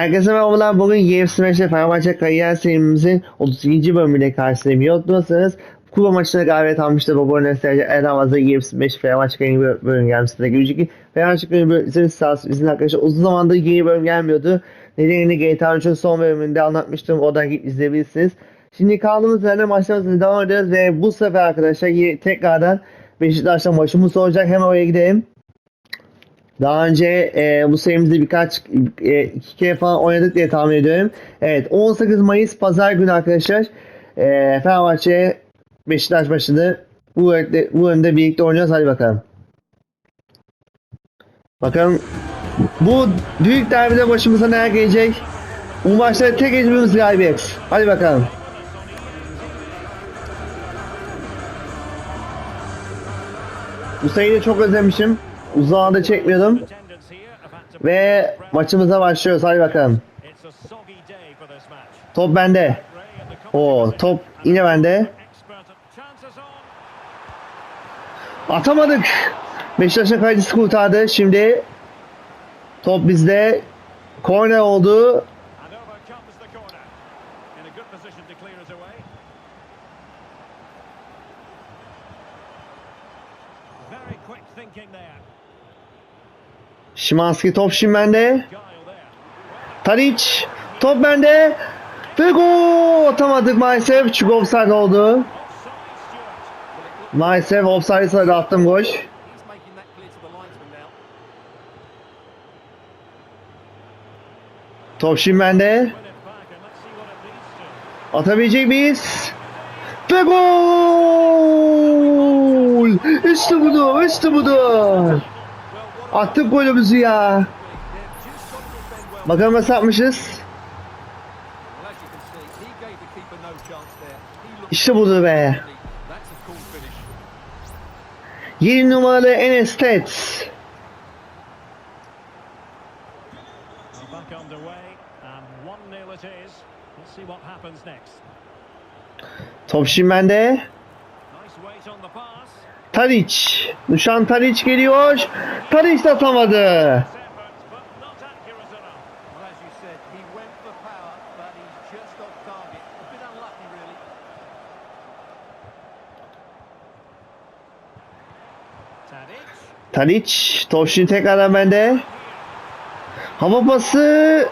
Herkese merhabalar. Bugün UFC Smash'te Fenerbahçe kariyer serimizin 32. bölümüyle karşınızdayım. Yoktunuz Kupa maçına galibiyet almıştı. Baba Neste'ye en UFC Smash Fenerbahçe kariyer bölüm gelmişti. Görecek ki Fenerbahçe kariyer bölüm sağ. İzin arkadaşlar uzun zamandır yeni bölüm gelmiyordu. Nedenini GTA 3'ün son bölümünde anlatmıştım. Oradan gidip izleyebilirsiniz. Şimdi kaldığımız yerden maçlarımıza devam ediyoruz ve bu sefer arkadaşlar tekrardan Beşiktaş'ta maçımız olacak. Hemen oraya gidelim. Daha önce e, bu serimizde birkaç e, iki kere falan oynadık diye tahmin ediyorum. Evet 18 Mayıs Pazar günü arkadaşlar e, Fenerbahçe Beşiktaş maçını bu önde, bu önde birlikte oynuyoruz. Hadi bakalım. Bakalım bu büyük derbide başımıza neler gelecek? Bu maçta tek hedefimiz galibiyet. Hadi bakalım. Bu sayıyı çok özlemişim. Zamandır çekmiyordum. Ve maçımıza başlıyoruz. Hadi bakalım. Top bende. O top yine bende. Atamadık. Beşiktaş'ın kalecisi kurtardı. Şimdi top bizde. Korner oldu. Şimanski top şimdi bende. Tadic top bende. Ve gol atamadık maalesef. Çünkü offside oldu. Maalesef offside sayıda attım gol. Top şimdi bende. Atabilecek miyiz? Ve gol! İşte budur, işte budur. Attık golümüzü ya. Bakalım nasıl looked İşte budur be. 7 numaralı Enes Tet. Well, back underway and 1-0 it is. Let's see what happens next. Top şimdi bende. Tadic. Duşan Tadic geliyor. Tadic de atamadı. Tadic. Tadic. Top şimdi tekrardan bende. Hava pası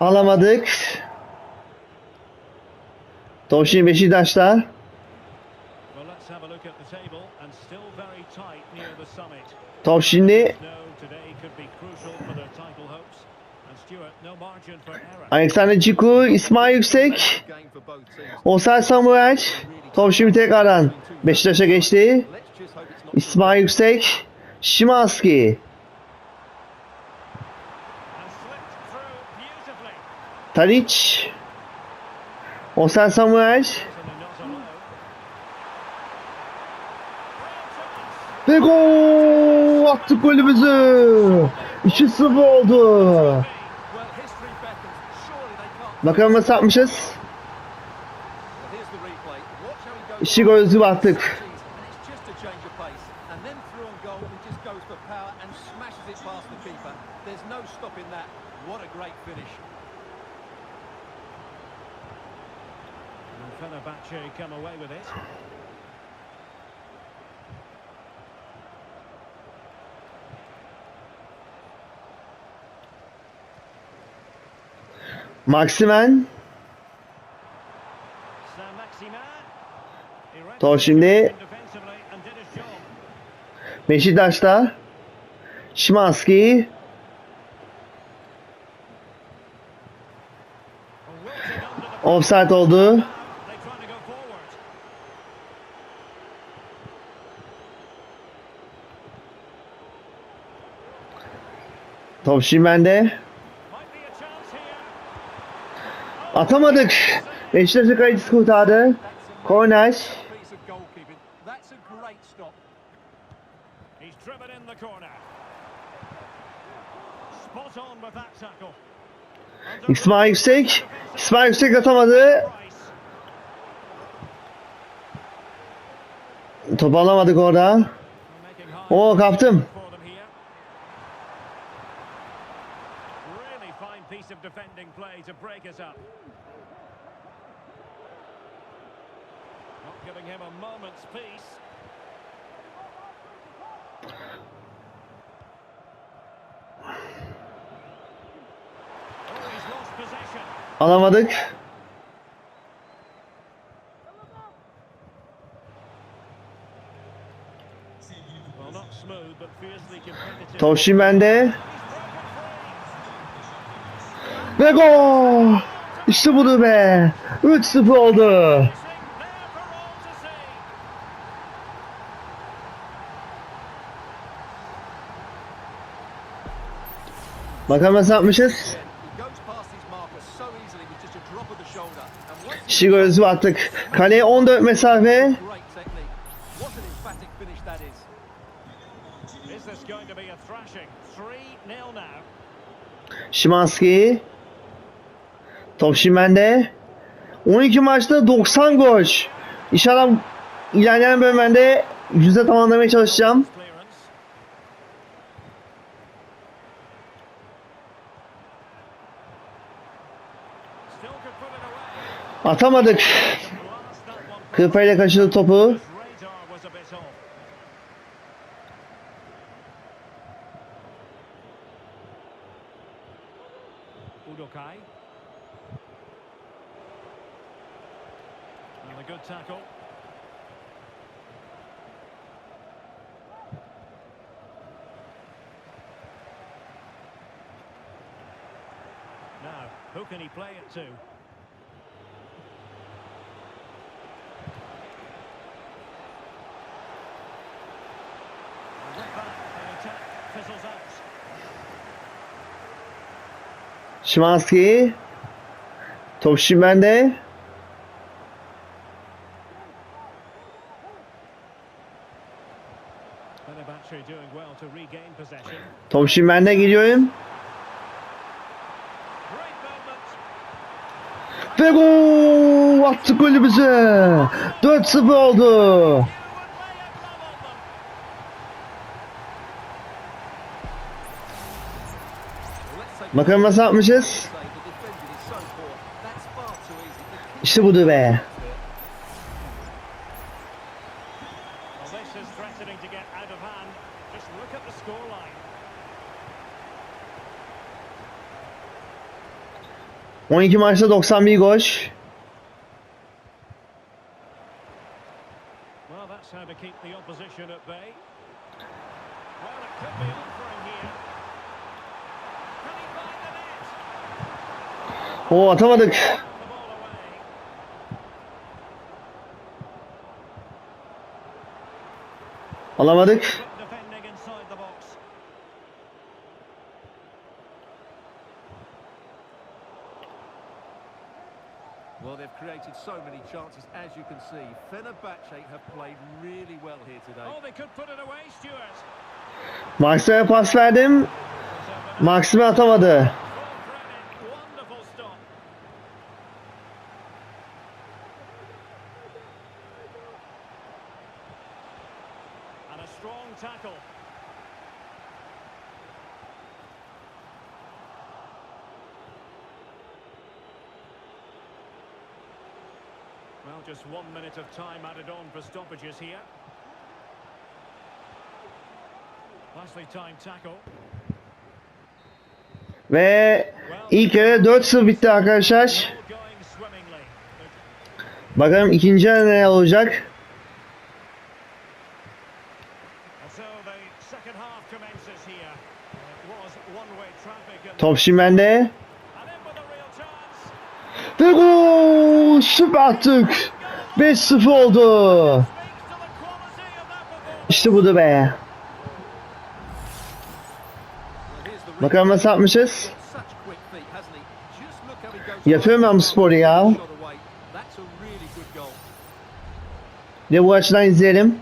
alamadık. Top şimdi Beşiktaş'ta. Top şimdi. Alexander Ciku, İsmail Yüksek. Osay Samuel. Top şimdi tekrardan Beşiktaş'a geçti. İsmail Yüksek. Şimanski. Tadic. Osay Samuel. Ve gol! Attık golümüzü. 2-0 oldu. Bakalım nasıl atmışız. Well, here's the replay. Watch how he goes. İşi gözü battık. And it's just a change of pace. And then through on goal, he just goes for power and smashes it past the keeper. There's no stopping that. What a great finish. And Fenerbahce come away with it. Maximen. Top şimdi. Beşiktaş'ta. Şimanski. Offside oldu. Top şimdi bende. On with that tackle. Under İsmail Yüksek. İsmail Yüksek atamadı. Alamadık orada. Oo kaptım. for them here. Really fine defending play to break us up. Not giving him a moment's peace. Oh. Alamadık. Well, not smooth, but fiercely competitive. Top şimdi bende. Ve gol! İşte budur be. 3-0 oldu. Bakalım nasıl yapmışız. He goes past his marker so easily with just a drop of the shoulder. And once Şi gözü attık. Kaleye 14 mesafe. great technique. What an emphatic finish that is. Is this going to be a thrashing? 3-0 now. Şimanski. Top şimdi bende. 12 maçta 90 gol. İnşallah ilerleyen bölümlerde yüzde tamamlamaya çalışacağım. Atamadık. Kırpayla kaçırdı topu. His radar was a bit off. Udokai. And a good tackle. Now, who can he play it to? Şimanski. Top possession. Top şimdi bende gidiyorum. Ve gol! Attık golümüzü. 4-0 oldu. Bakalım nasıl yapmışız. say the defending 12 maçta 91 gol. O atamadık. Alamadık. So many chances, as you can see. Fenerbahce have played really well here today. Oh, they could put it away, Stuart. Maxim'e pas verdim. Maxim'e atamadı. And a strong tackle. Just one minute of time added on for stoppages here. Nicely timed tackle. Ve ilk yarı 4-0 bitti arkadaşlar. Bakalım ikinci yarı ne olacak. Top şimdi bende. Ve gol! Süper attık. 5-0 oldu. İşte budur be. Bakalım nasıl yapmışız. Yapıyorum ben bu sporu ya. Bir bu açıdan izleyelim.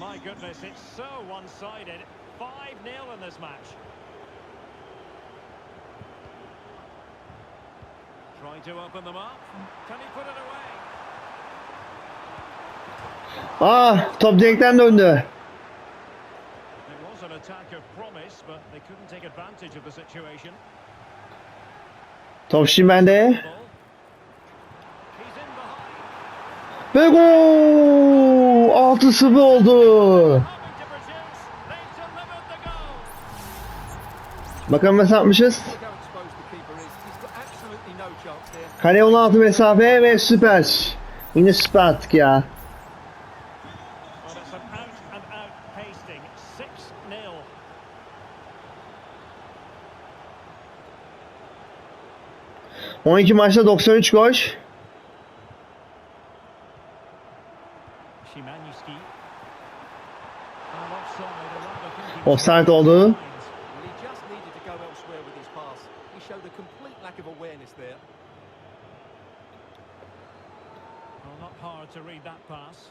My goodness, it's so one-sided. 5-0 in this match. Trying to open them up. Can he put it away? Ah top direkten döndü. It was an attack of promise, but they couldn't take advantage of the situation. Top şimdi bende. Ve gol! 6-0 oldu. No chance there. Kale 16 mesafe ve süper. Yine süper attık ya. Well, it's an out and out pasting. 6-0. Hı. 12 maçta 93 gol. Offside oldu. Well, he just needed to go elsewhere with his pass. He showed a complete lack of awareness there. Well, not hard to read that pass.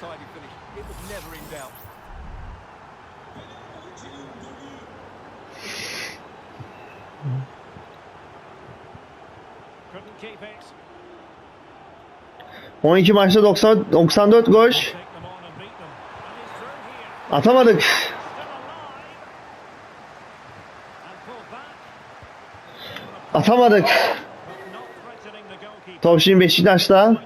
Tidy finish. It was never in doubt. Couldn't keep it. 12 maçta 90, 94 gol. Take them on and beat them. And he's through here. Atamadık. Still alive. And pulled back. Atamadık. Top şimdi Beşiktaş'ta.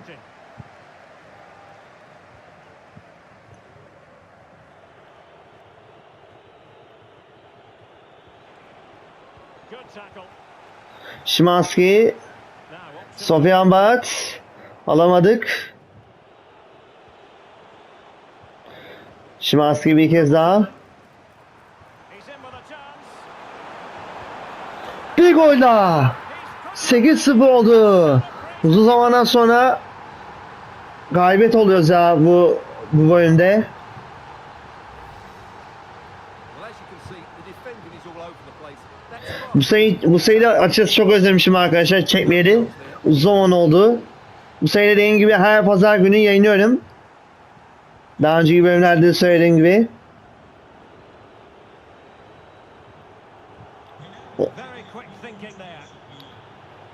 Şimanski. Sofyan Bat. Alamadık. Şimanski bir kez daha. Bir gol daha. He's crossed 8-0 oldu. Uzun zamandan sonra galibiyet oluyoruz ya bu bu bölümde. Bu sayı bu sayıyı da açıkçası çok özlemişim arkadaşlar çekmeyeli. Uzun zaman oldu. Bu sayıyı dediğim gibi her pazar günü yayınlıyorum. Daha önceki bölümlerde de söylediğim gibi.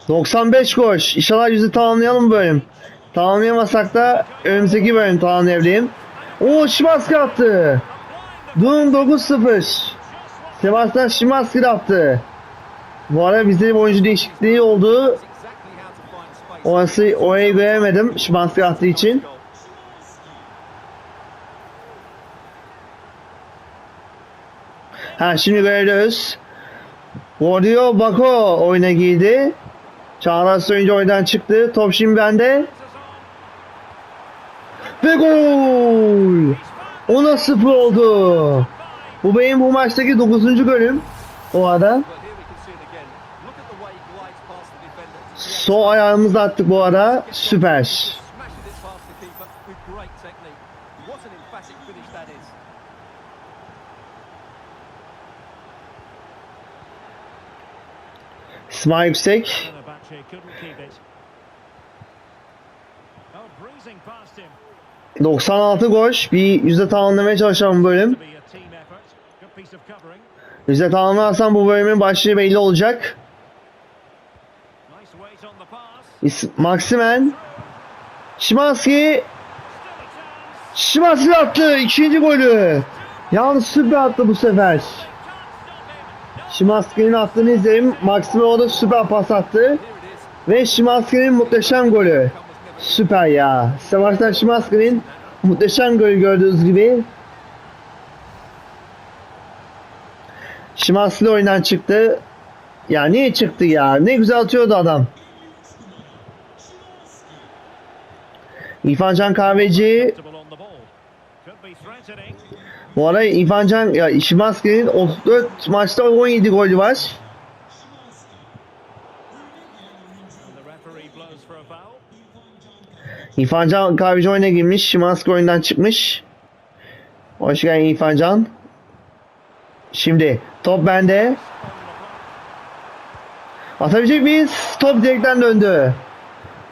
95 gol. İnşallah yüzü tamamlayalım bu bölüm. Tamamlayamasak da önümüzdeki bölüm tamamlayabilirim. Oo Şimanski attı. Durum 9-0. just what Sebastian Şimanski de attı. Bu arada bizde bir oyuncu değişikliği oldu. Orası orayı göremedim Şimanski attığı için. Ha şimdi görebiliyoruz. Warrior Bako oyuna girdi. Çağlar Soyuncu oyundan çıktı. Top şimdi bende. Ve gol! Ona sıfır oldu. Bu benim bu maçtaki 9. golüm. O arada. Sol ayağımızla attık bu arada. Süper. İsmail Yüksek. Fenerbahce couldn't keep it. Oh, breezing past him. 96 gol. Bir yüzde tamamlamaya çalışalım bu bölüm. Yüzde tamamlarsam bu bölümün başlığı belli olacak. Maximen. Şimanski. Şimanski attı. ikinci golü. Yalnız süper attı bu sefer. Şimanski'nin attığını izledim. Maximen orada süper pas attı. Ve Şimanski'nin muhteşem golü. Süper ya. Sebastian Şimanski'nin muhteşem golü gördüğünüz gibi. Şimanski oyundan çıktı. Ya niye çıktı ya? Ne güzel atıyordu adam. İrfan Can Kahveci bu arada İrfan Can ya Şimanski'nin 34 maçta 17 golü var. İrfan Can Kahveci oyuna girmiş. Şimanski oyundan çıkmış. Hoş geldin İrfan. Şimdi top bende. Atabilecek miyiz? Top direkten döndü.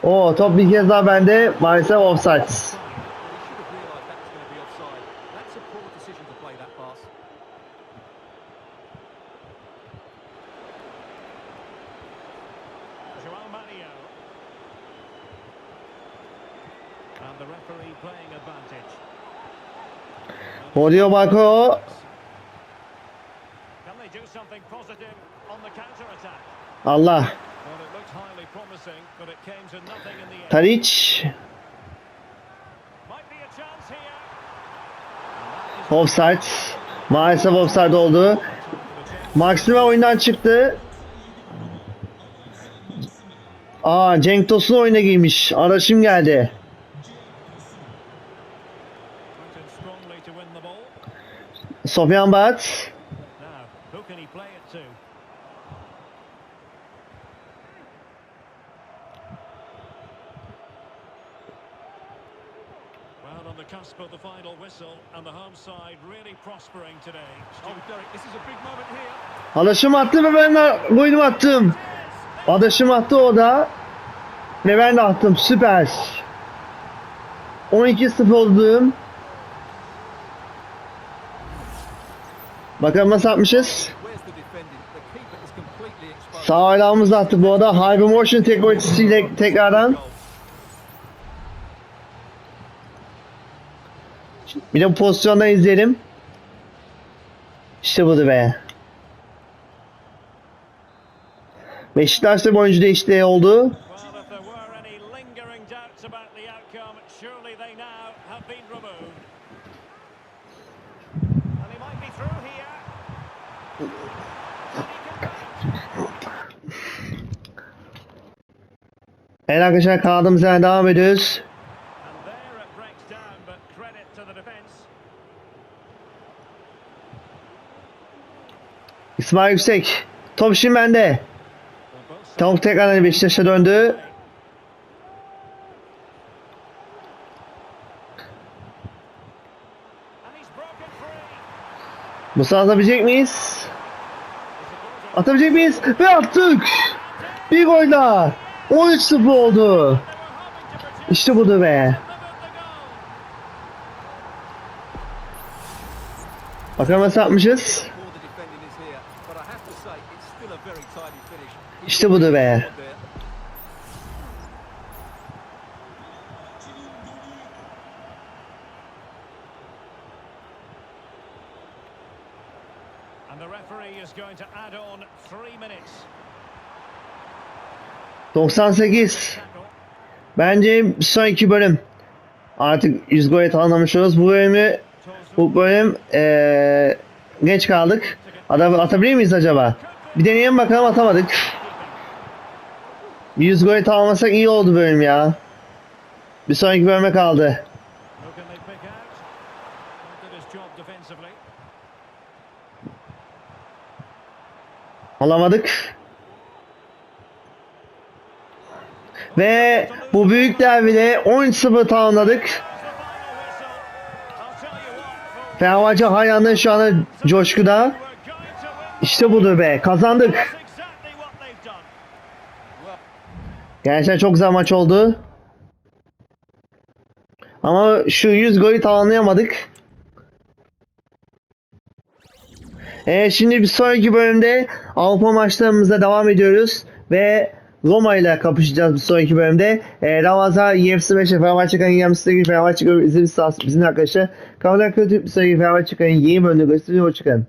O top bir kez daha bende. Maalesef offside. Well, he should have realised that was going to be offside. That's a poor decision to play that pass. Joao Mario. And the referee playing advantage. Oluyor Marco. Can they do something positive on the counter-attack? Allah. Well, it looked highly promising, but it came to nothing in the end. Tadic. Might be a chance here. Offside. Maalesef offside oldu. Maxime oyundan çıktı. Aa Cenk Tosun oyuna girmiş. Araşım geldi. Went in strongly to win the ball. Sofyan? Well, on the cusp of the final whistle, and the home side really prospering today. Oh, Derek, this is a big moment here. Adaşım attı ve ben de golümü attım. Adaşım attı o da. Ve ben de attım. Süper. 12-0 oldum. Bakalım nasıl atmışız. Where's the defending? The keeper is completely exposed. Sağ ayağımızla attık bu arada. Hypermotion teknolojisiyle tekrardan. Bir de bu pozisyondan izleyelim. İşte budur be. Beşiktaş'ta bir oyuncu değişikliği oldu. Evet arkadaşlar kaldığımız yerden devam ediyoruz. İsmail Yüksek. Top şimdi bende. Tavuk tekrardan Beşiktaş'a döndü. Bu sahada atabilecek miyiz? Atabilecek miyiz? Ve attık. Bir gol daha. 13-0 oldu. İşte budur be. Bakalım nasıl atmışız? Poor the defending is here, but I have to say it's still a very tidy finish. He İşte budur be. there. And the referee is going to add on three minutes. 98. Tackle. Bence bir sonraki bölüm. Artık 100 gol tamamlamış oluruz. Bu bölümü bu bölüm eee, geç kaldık. Ata, atabilir miyiz acaba? Bir deneyelim bakalım atamadık. 100 gol tamamlasak iyi oldu bölüm ya. Bir sonraki bölüme kaldı. Who Ve bu büyük derbide 13-0 tamamladık. Fenerbahçe hayranları şu anda coşkuda. İşte budur be. Kazandık. Gerçekten çok güzel maç oldu. Ama şu 100 golü tamamlayamadık. Evet şimdi bir sonraki bölümde Avrupa maçlarımıza devam ediyoruz. Ve Roma ile kapışacağız bir sonraki bölümde. E, Ramazan UFC 5'e Fenerbahçe kanı gelmişse Fenerbahçe izlediğiniz sağ olsun bizim arkadaşlar. Kanalıdan kötü bir sonraki Fenerbahçe kanı yeni bölümde görüşürüz. Hoşçakalın.